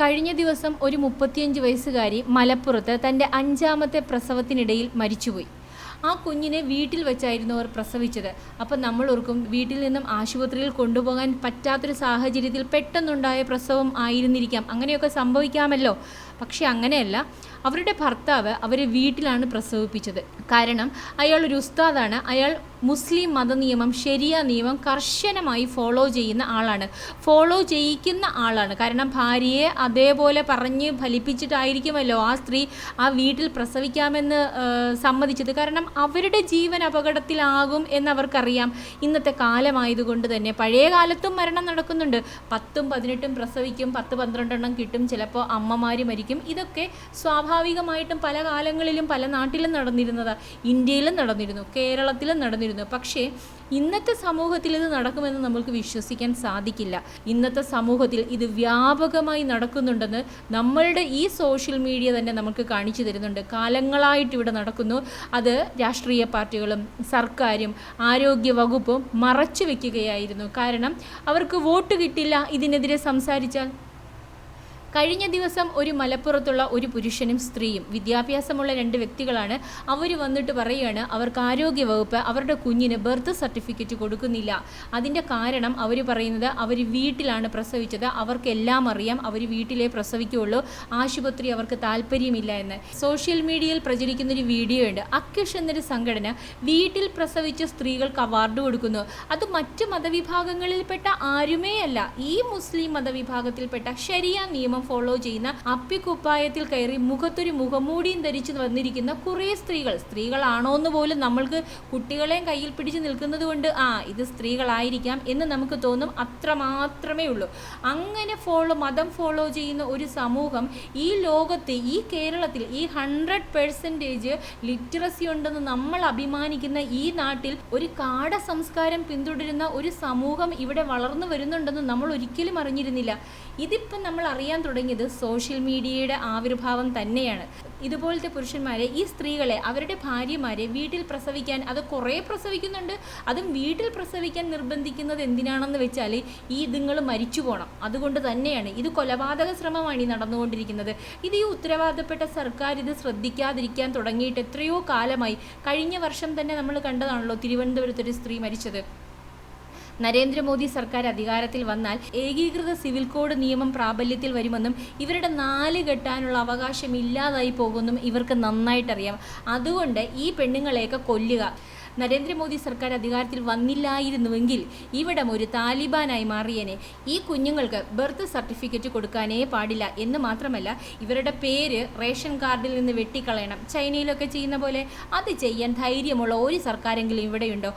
കഴിഞ്ഞ ദിവസം ഒരു മുപ്പത്തിയഞ്ച് വയസ്സുകാരി മലപ്പുറത്ത് തന്റെ അഞ്ചാമത്തെ പ്രസവത്തിനിടയിൽ മരിച്ചുപോയി. ആ കുഞ്ഞിനെ വീട്ടിൽ വെച്ചായിരുന്നു അവർ പ്രസവിച്ചത്. അപ്പം നമ്മൾ ഓർക്കും വീട്ടിൽ നിന്നും ആശുപത്രിയിൽ കൊണ്ടുപോകാൻ പറ്റാത്തൊരു സാഹചര്യത്തിൽ പെട്ടെന്നുണ്ടായ പ്രസവം ആയിരുന്നിരിക്കാം. അങ്ങനെയൊക്കെ സംഭവിക്കാമല്ലോ. പക്ഷെ അങ്ങനെയല്ല. അവരുടെ ഭർത്താവ് അവരെ വീട്ടിലാണ് പ്രസവിപ്പിച്ചത്. കാരണം അയാൾ ഒരു ഉസ്താദാണ്. അയാൾ മുസ്ലിം മതനിയമം ശരിയ നിയമം കർശനമായി ഫോളോ ചെയ്യുന്ന ആളാണ്. ഫോളോ ചെയ്യിക്കുന്ന ആളാണ്. കാരണം ഭാര്യയെ അതേപോലെ പറഞ്ഞ് ഫലിപ്പിച്ചിട്ടായിരിക്കുമല്ലോ ആ സ്ത്രീ ആ വീട്ടിൽ പ്രസവിക്കാമെന്ന് സമ്മതിച്ചത്. കാരണം അവരുടെ ജീവൻ അപകടത്തിലാകും എന്നവർക്കറിയാം. ഇന്നത്തെ കാലമായതുകൊണ്ട് തന്നെ. പഴയ കാലത്തും മരണം നടക്കുന്നുണ്ട്. പത്തും പതിനെട്ടും പ്രസവിക്കും പത്ത് പന്ത്രണ്ടെണ്ണം കിട്ടും. ചിലപ്പോൾ അമ്മമാർ മരിക്കും. ഇതൊക്കെ സ്വാഭാവികമായിട്ടും പല കാലങ്ങളിലും പല നാട്ടിലും നടന്നിരുന്നത്. ഇന്ത്യയിലും നടന്നിരുന്നു. കേരളത്തിലും നടന്നിരുന്നു. പക്ഷേ ഇന്നത്തെ സമൂഹത്തിൽ ഇത് നടക്കുമെന്ന് നമുക്ക് വിശ്വസിക്കാൻ സാധിക്കില്ല. ഇന്നത്തെ സമൂഹത്തിൽ ഇത് വ്യാപകമായി നടക്കുന്നുണ്ടെന്ന് നമ്മളുടെ ഈ സോഷ്യൽ മീഡിയ തന്നെ നമുക്ക് കാണിച്ചു തരുന്നുണ്ട്. കാലങ്ങളായിട്ട് ഇവിടെ നടക്കുന്നു. അത് രാഷ്ട്രീയ പാർട്ടികളും സർക്കാരും ആരോഗ്യ വകുപ്പും മറച്ചു വയ്ക്കുകയായിരുന്നു കാരണം അവർക്ക് വോട്ട് കിട്ടില്ല ഇതിനെതിരെ സംസാരിച്ചാൽ. കഴിഞ്ഞ ദിവസം ഒരു മലപ്പുറത്തുള്ള ഒരു പുരുഷനും സ്ത്രീയും വിദ്യാഭ്യാസമുള്ള രണ്ട് വ്യക്തികളാണ് അവർ വന്നിട്ട് പറയുകയാണ് അവർക്ക് ആരോഗ്യ വകുപ്പ് അവരുടെ കുഞ്ഞിന് ബർത്ത് സർട്ടിഫിക്കറ്റ് കൊടുക്കുന്നില്ല. അതിന്റെ കാരണം അവർ പറയുന്നത് അവർ വീട്ടിലാണ് പ്രസവിച്ചത് അവർക്കെല്ലാം അറിയാം അവർ വീട്ടിലേ പ്രസവിക്കുകയുള്ളൂ ആശുപത്രി അവർക്ക് താല്പര്യമില്ല എന്ന്. സോഷ്യൽ മീഡിയയിൽ പ്രചരിക്കുന്ന ഒരു വീഡിയോ ഉണ്ട്. അക്യുഷ് എന്നൊരു സംഘടന വീട്ടിൽ പ്രസവിച്ച സ്ത്രീകൾക്ക് അവാർഡ് കൊടുക്കുന്നു. അത് മറ്റ് മതവിഭാഗങ്ങളിൽപ്പെട്ട ആരുമേ അല്ല ഈ മുസ്ലിം മതവിഭാഗത്തിൽപ്പെട്ട ശരിയ നിയമം ഫോളോ ചെയ്യുന്ന അപ്പിക്കുപ്പായത്തിൽ കയറി മുഖത്തൊരു മുഖമൂടിയും ധരിച്ചു വന്നിരിക്കുന്ന കുറേ സ്ത്രീകൾ. സ്ത്രീകളാണോ എന്ന് പോലും നമ്മൾക്ക് കുട്ടികളെയും കയ്യിൽ പിടിച്ച് നിൽക്കുന്നത് കൊണ്ട് ആ ഇത് സ്ത്രീകളായിരിക്കാം എന്ന് നമുക്ക് തോന്നും അത്ര മാത്രമേ ഉള്ളൂ. അങ്ങനെ ഫോളോ മതം ഫോളോ ചെയ്യുന്ന ഒരു സമൂഹം ഈ ലോകത്തെ ഈ കേരളത്തിൽ ഈ ഹൺഡ്രഡ് പെർസെന്റേജ് ലിറ്ററസി ഉണ്ടെന്ന് നമ്മൾ അഭിമാനിക്കുന്ന ഈ നാട്ടിൽ ഒരു കാട സംസ്കാരം പിന്തുടരുന്ന ഒരു സമൂഹം ഇവിടെ വളർന്നു വരുന്നുണ്ടെന്ന് നമ്മൾ ഒരിക്കലും അറിഞ്ഞിരുന്നില്ല. ഇതിപ്പം നമ്മൾ അറിയാൻ തുടങ്ങിയത് സോഷ്യൽ മീഡിയയുടെ ആവിർഭാവം തന്നെയാണ്. ഇതുപോലത്തെ പുരുഷന്മാരെ ഈ സ്ത്രീകളെ അവരുടെ ഭാര്യമാരെ വീട്ടിൽ പ്രസവിക്കാൻ അത് കുറേ പ്രസവിക്കുന്നുണ്ട്. അതും വീട്ടിൽ പ്രസവിക്കാൻ നിർബന്ധിക്കുന്നത് എന്തിനാണെന്ന് വെച്ചാൽ ഈ ഇതുങ്ങൾ മരിച്ചു പോകണം അതുകൊണ്ട് തന്നെയാണ് ഇത് കൊലപാതക ശ്രമമാണ് ഈ നടന്നുകൊണ്ടിരിക്കുന്നത്. ഇത് ഈ ഉത്തരവാദപ്പെട്ട സർക്കാർ ഇത് ശ്രദ്ധിക്കാതിരിക്കാൻ തുടങ്ങിയിട്ട് എത്രയോ കാലമായി. കഴിഞ്ഞ വർഷം തന്നെ നമ്മൾ കണ്ടതാണല്ലോ തിരുവനന്തപുരത്തൊരു സ്ത്രീ മരിച്ചത്. നരേന്ദ്രമോദി സർക്കാർ അധികാരത്തിൽ വന്നാൽ ഏകീകൃത സിവിൽ കോഡ് നിയമം പ്രാബല്യത്തിൽ വരുമെന്നും ഇവരുടെ നാല് കെട്ടാനുള്ള അവകാശം ഇല്ലാതായി പോകുമെന്നും ഇവർക്ക് നന്നായിട്ടറിയാം. അതുകൊണ്ട് ഈ പെണ്ണുങ്ങളെയൊക്കെ കൊല്ലുക. നരേന്ദ്രമോദി സർക്കാർ അധികാരത്തിൽ വന്നില്ലായിരുന്നുവെങ്കിൽ ഇവിടം ഒരു താലിബാനായി മാറിയനെ. ഈ കുഞ്ഞുങ്ങൾക്ക് ബർത്ത് സർട്ടിഫിക്കറ്റ് കൊടുക്കാനേ പാടില്ല എന്ന് മാത്രമല്ല ഇവരുടെ പേര് റേഷൻ കാർഡിൽ നിന്ന് വെട്ടിക്കളയണം. ചൈനയിലൊക്കെ ചെയ്യുന്ന പോലെ അത് ചെയ്യാൻ ധൈര്യമുള്ള ഒരു സർക്കാരെങ്കിലും ഇവിടെയുണ്ടോ?